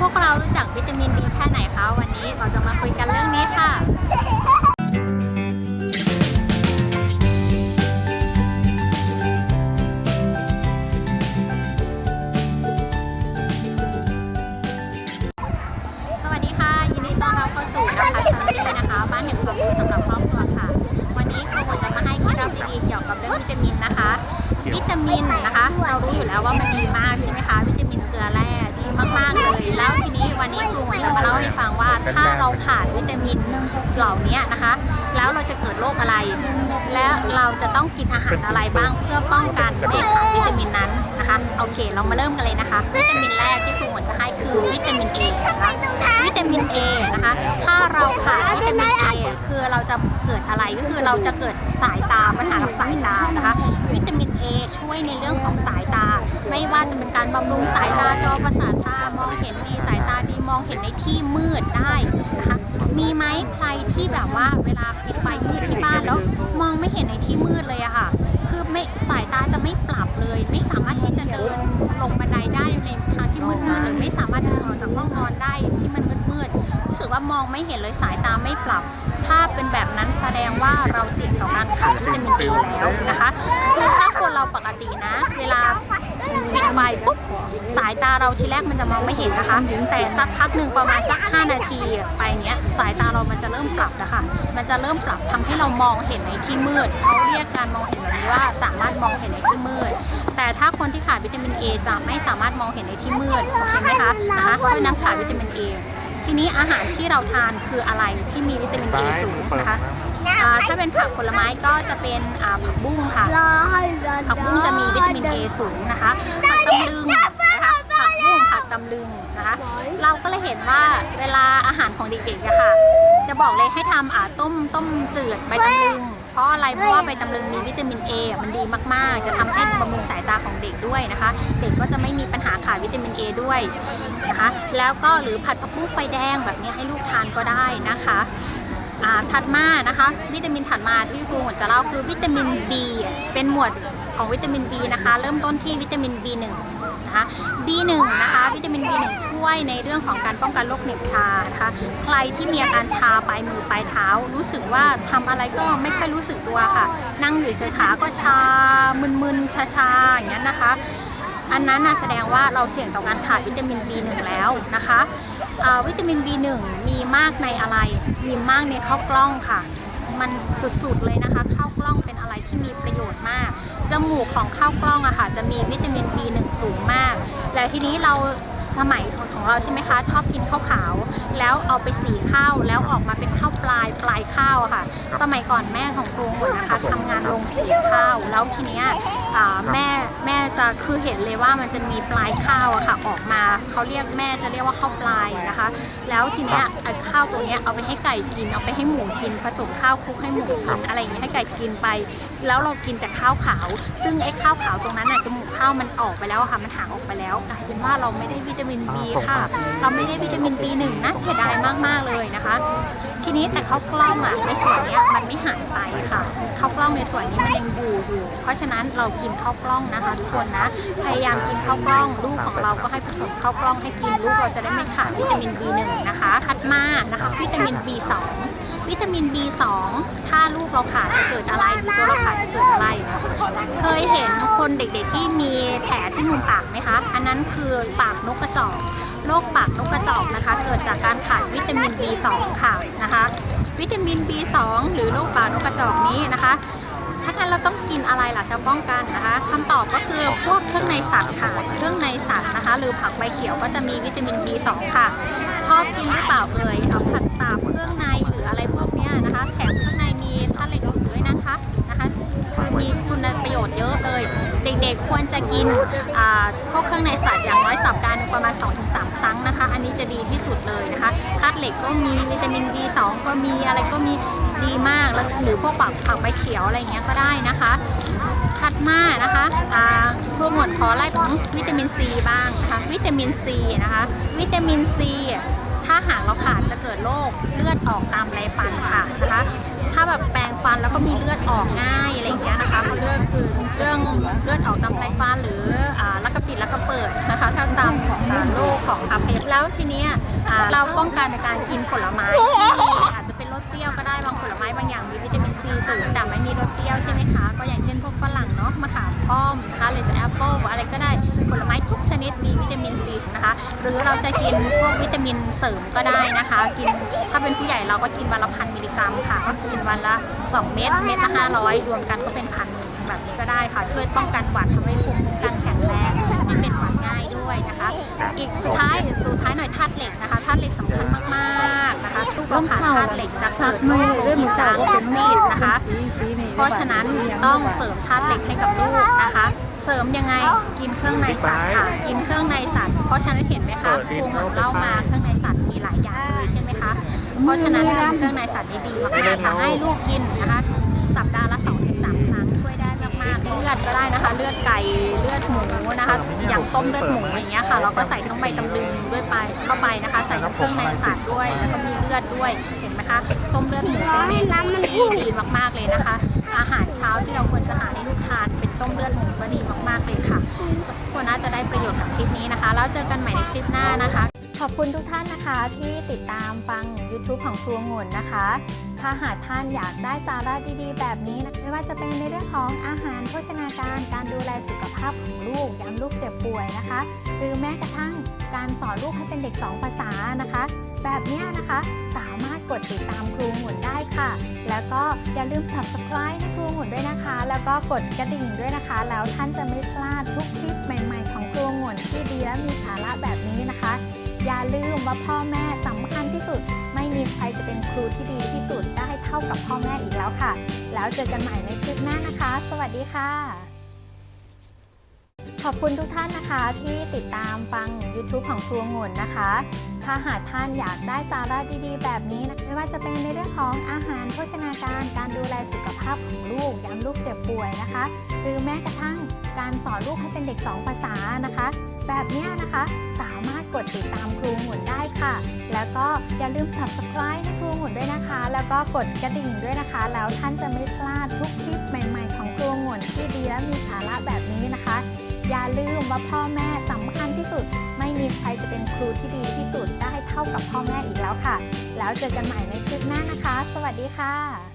พวกเรารู้จักวิตามินดีแค่ไหนคะ วันนี้เราจะมาคุยกันเรื่องนี้ค่ะ นี้วันนี้ครูจะมาเล่าให้ฟังว่าถ้าเราขาดวิตามินเหล่านี้นะคะ แล้วเราจะเกิดโรคอะไร และเราจะต้องกินอาหารอะไรบ้างเพื่อป้องกันไม่ให้ขาดวิตามินนั้นนะคะโอเค เรามาเริ่มกันเลยนะคะ วิตามินแรกที่ครูจะให้คือวิตามิน A นะคะวิตามิน A นะคะ ถ้าเราขาดวิตามิน A คือเราจะเกิดอะไรก็คือเราจะเกิดสายตาปัญหากับสายตานะคะ วิตามิน A ช่วยในเรื่องของสายตา ไม่ว่าจะเป็นการบำรุงสายตาจอประสาทตามองเห็นดีสายตา ดีมองเห็นในที่มืดได้นะคะมีไหมใครที่แบบว่าเวลาปิดไฟมืดที่บ้านแล้วมองไม่เห็นในที่มืดเลยอะค่ะ คือไม่สายตาจะไม่ปรับเลย ไม่สามารถที่จะเดินลงบันไดได้ในทางที่มืดๆหรือไม่สามารถเดินออกจากห้องนอนได้ที่มันมืดๆรู้สึกว่ามองไม่เห็นเลยสายตาไม่ปรับ ถ้าเป็นแบบนั้นแสดงว่าเราเสี่ยงต่อการขาดวิตามิน A แล้วนะคะคือถ้าคนเราปกตินะ เวลา ปุ๊บสายตาเราทีแรกมันจะมองไม่เห็นนะคะ แต่สักพักหนึ่งประมาณสัก 5 นาทีไปเนี้ยสายตาเรามันจะเริ่มปรับนะคะ มันจะเริ่มปรับทำให้เรามองเห็นในที่มืดเขาเรียกการมองเห็นแบบนี้ว่าสามารถมองเห็นในที่มืด แต่ถ้าคนที่ขาดวิตามิน A จะไม่สามารถมองเห็นในที่มืดโอเคไหมคะนะคะเพราะนั้นขาดวิตามิน A ทีนี้อาหารที่เราทานคืออะไรที่มีวิตามิน A สูงนะคะถ้าเป็นผักผลไม้ก็จะเป็นผักบุ้งค่ะ ผักบุ้งจะมีวิตามิน A สูงนะคะผักตำลึงนะคะผักบุ้งผักตำลึงนะคะเราก็เลยเห็นว่าเวลาอาหารของเด็กๆอะค่ะ จะบอกเลยให้ทำอ่าต้มต้มจืดใบตำลึงเพราะอะไรเพราะว่าใบตำลึงมีวิตามิน A มันดีมากๆ จะทำให้บำรุงสายตาของเด็กด้วยนะคะ เด็กก็จะไม่มีปัญหาขาดวิตามิน A ด้วยนะคะ แล้วก็หรือผัดผักบุ้งไฟแดงแบบนี้ให้ลูกทานก็ได้นะคะอ่าถัดมานะคะ วิตามินถัดมาที่ครูหมดจะเล่าคือวิตามิน B เป็นหมวด ของวิตามิน B นะคะ เริ่มต้นที่วิตามิน B1 นะคะ B1 นะคะ วิตามิน B1 ช่วยในเรื่องของการป้องกันโรคเหน็บชานะคะ ใครที่มีอาการชาปลายมือปลายเท้า รู้สึกว่าทำอะไรก็ไม่ค่อยรู้สึกตัวค่ะ นั่งอยู่เฉยขาก็ชา มึนๆ ชาๆ อย่างนี้ยนะคะ อันนั้นนะแสดงว่าเราเสี่ยงต่อการขาดวิตามิน B1 แล้วนะคะ วิตามิน B1 มีมากในอะไร มีมากในข้าวกล้องค่ะ มันสุดๆเลยนะคะข้าวกล้องเป็นอะไรที่มีประโยชน์มาก จมูกของข้าวกล้องอะค่ะจะมีวิตามิน B1 สูงมาก แล้วทีนี้เรา สมัยของเราใช่ไหมคะ ชอบกินข้าวขาว แล้วเอาไปสีข้าวแล้วออกมาเป็นข้าวปลายปลายข้าวอะค่ะ สมัยก่อนแม่ของครูหมดนะคะทำงานโรงสีข้าว แล้วทีเนี้ยอ่าแม่แม่จะคือเห็นเลยว่ามันจะมีปลายข้าวอะค่ะ ออกมาเขาเรียกแม่จะเรียกว่าข้าวปลายนะคะ แล้วทีเนี้ยไอ้ข้าวตัวเนี้ยเอาไปให้ไก่กินเอาไปให้หมูกินผสมข้าวคลุกให้หมูกินอะไรอย่างเงี้ยให้ไก่กินไป แล้วเรากินแต่ข้าวขาว ซึ่งไอ้ข้าวขาวตรงนั้นน่ะจมูกข้าวมันออกไปแล้วอะค่ะมันห่างออกไปแล้วกลายเป็นว่าเราไม่ได้วิตามิน B ค่ะ เราไม่ได้วิตามิน B1 นะเสียดายมาก ๆ เลยนะคะ ทีนี้แต่ข้าวกล้องอะในส่วนเนี้ยมันไม่หายไปค่ะข้าวกล้องในส่วนนี้มันยังอยู่อยู่ เพราะฉะนั้นเรากินข้าวกล้องนะคะทุกคนนะ พยายามกินข้าวกล้องลูกของเราก็ให้ผสมข้าวกล้องให้กินลูกเราจะได้ไม่ขาดวิตามิน B1 นะคะถัดมานะคะวิตามิน B2 วิตามิน B2 ถ้าลูกเราขาดจะเกิดอะไรหรือตัวเราขาดจะเกิดอะไร เคยเห็นคนเด็กๆที่มีแผลที่มุมปากไหมคะ อันนั้นคือปากนกกระจอกโรคปากนกกระจอกนะคะ เกิดจากการขาดวิตามิน B2 ค่ะนะคะ วิตามิน B2 หรือโรคปากนกกระจอกนี้นะคะถ้างั้นเราต้องกินอะไรล่ะจะป้องกันนะคะคำตอบก็คือพวกเครื่องในสัตว์ค่ะเครื่องในสัตว์นะคะ หรือผักใบเขียวก็จะมีวิตามิน B2 ค่ะ ชอบกินหรือเปล่าเอ่ยเอาผัด เด็กๆ ควรจะกินพวกเครื่องในสัตว์อย่างน้อยสัปดาห์หนึงประมาณ 2-3 ครั้งนะคะ อันนี้จะดีที่สุดเลยนะคะธาตุเหล็กก็มีวิตามิน B2 ก็มีอะไรก็มีดีมากแล้วหรือพวกผักผักใบเขียวอะไรอย่างเงี้ยก็ได้นะคะถัดมานะคะครูหมดขอไล่ของวิตามินซีบ้างนะคะวิตามินซีนะคะวิตามินซีถ้าหากเราขาดจะเกิดโรคเลือดออกตามไรฟันค่ะนะคะ ถ้าแบบแปรงฟันแล้วก็มีเลือดออกง่ายอะไรอย่างเงี้ยนะคะเขาเลือกคือเรื่องเลือดออกตามไรฟันหรือลักกระปิดลักกระเปิดนะคะถ้าตามของโรคของอาเพสแล้วทีเนี้ยเราป้องกันในการกินผลไม้ที่อาจจะ รสเปรี้ยวก็ได้บางผลไม้บางอย่างมีวิตามินซีสูงแต่ไม่มีรสเปรี้ยวใช่ไหมคะ ก็อย่างเช่นพวกฝรั่งเนาะมะขามป้อมนะคะหรือแอปเปิลอะไรก็ได้ผลไม้ทุกชนิดมีวิตามินซีนะคะ หรือเราจะกินพวกวิตามินเสริมก็ได้นะคะ กินถ้าเป็นผู้ใหญ่เราก็กินวันละพันมิลลิกรัมค่ะ ก็กินวันละ 2 เม็ดเม็ดละ500รวมกันก็เป็นพันแบบนี้ก็ได้ค่ะ ช่วยป้องกันหวัดทำให้ภูมิคุ้มกันแข็งแรงไม่เป็นหวัดง่ายด้วยนะคะ อีกสุดท้ายสุดท้ายหน่อยธาตุเหล็กนะคะธาตุเหล็กสำคัญมาก ๆนะคะทุกเราขาดธาตุเหล็กจะเกิดโรคโลหิตจางแอซิดนะคะ เพราะฉะนั้นต้องเสริมธาตุเหล็กให้กับลูกนะคะ เสริมยังไงกินเครื่องในสัตว์ค่ะกินเครื่องในสัตว์ เพราะฉะนั้นเห็นไหมคะครูเหมือนเล่ามาเครื่องในสัตว์มีหลายอย่างเลยใช่ไหมคะเพราะฉะนั้นกินเครื่องในสัตว์นี่ดีมากๆค่ะให้ลูกกินนะคะ สัปดาห์ละ2-3ครั้งช่วยได้มากๆ เลือดก็ได้นะคะ เลือดไก่เลือดหมูนะคะ อย่างต้มเลือดหมูอย่างเงี้ยค่ะ เราก็ใส่ทั้งใบตำลึงด้วยไปเข้าไปนะคะ ใส่ทั้งเครื่องในสัตว์ด้วย แล้วก็มีเลือดด้วยเห็นไหมคะต้มเลือดหมูเป็นเมนูที่ดีมากๆเลยนะคะ อาหารเช้าที่เราควรจะหาให้ลูกทานเป็นต้มเลือดหมูก็ดีมากๆเลยค่ะทุกคนน่าจะได้ประโยชน์กับคลิปนี้นะคะแล้วเจอกันใหม่ในคลิปหน้านะคะขอบคุณทุกท่านนะคะที่ติดตามฟัง YouTube ของครัวงุ่นนะคะ ถ้าหากท่านอยากได้สาระดีๆ แบบนี้นะไม่ว่าจะเป็นในเรื่องของอาหารโภชนาการ การดูแลสุขภาพของลูกยามลูกเจ็บป่วยนะคะ หรือแม้กระทั่งการสอนลูกให้เป็นเด็กสองภาษานะคะ แบบนี้นะคะสามารถกดติดตามครูหมุนได้ค่ะ แล้วก็อย่าลืม subscribe ให้ครูหมุนด้วยนะคะ แล้วก็กดกระดิ่งด้วยนะคะ แล้วท่านจะไม่พลาดทุกคลิปใหม่ ๆ ของครูหมุนที่ดีและมีสาระแบบนี้นะคะ อย่าลืมว่าพ่อแม่สำ ใครจะเป็นครูที่ดีที่สุดได้เท่ากับพ่อแม่อีกแล้วค่ะ แล้วเจอกันใหม่ในคลิปหน้านะคะ สวัสดีค่ะ ขอบคุณทุกท่านนะคะที่ติดตามฟัง YouTube ของครัวงุ่นนะคะ ถ้าหากท่านอยากได้สาระดีๆ แบบนี้นะไม่ว่าจะเป็นในเรื่องของอาหารโภชนาการการดูแลสุขภาพของลูกยามลูกเจ็บป่วยนะคะ หรือแม้กระทั่งการสอนลูกให้เป็นเด็กสองภาษานะคะ แบบนี้นะคะสามารถ กดติดตามครูหมุนได้ค่ะ แล้วก็อย่าลืม subscribe ให้ครูหมุนด้วยนะคะ แล้วก็กดกระดิ่งด้วยนะคะ แล้วท่านจะไม่พลาดทุกคลิปใหม่ๆ ของครูหมุนที่ดีและมีสาระแบบนี้นะคะ อย่าลืมว่าพ่อแม่สำคัญที่สุด ไม่มีใครจะเป็นครูที่ดีที่สุดได้เท่ากับพ่อแม่อีกแล้วค่ะ แล้วเจอกันใหม่ในคลิปหน้านะคะ สวัสดีค่ะ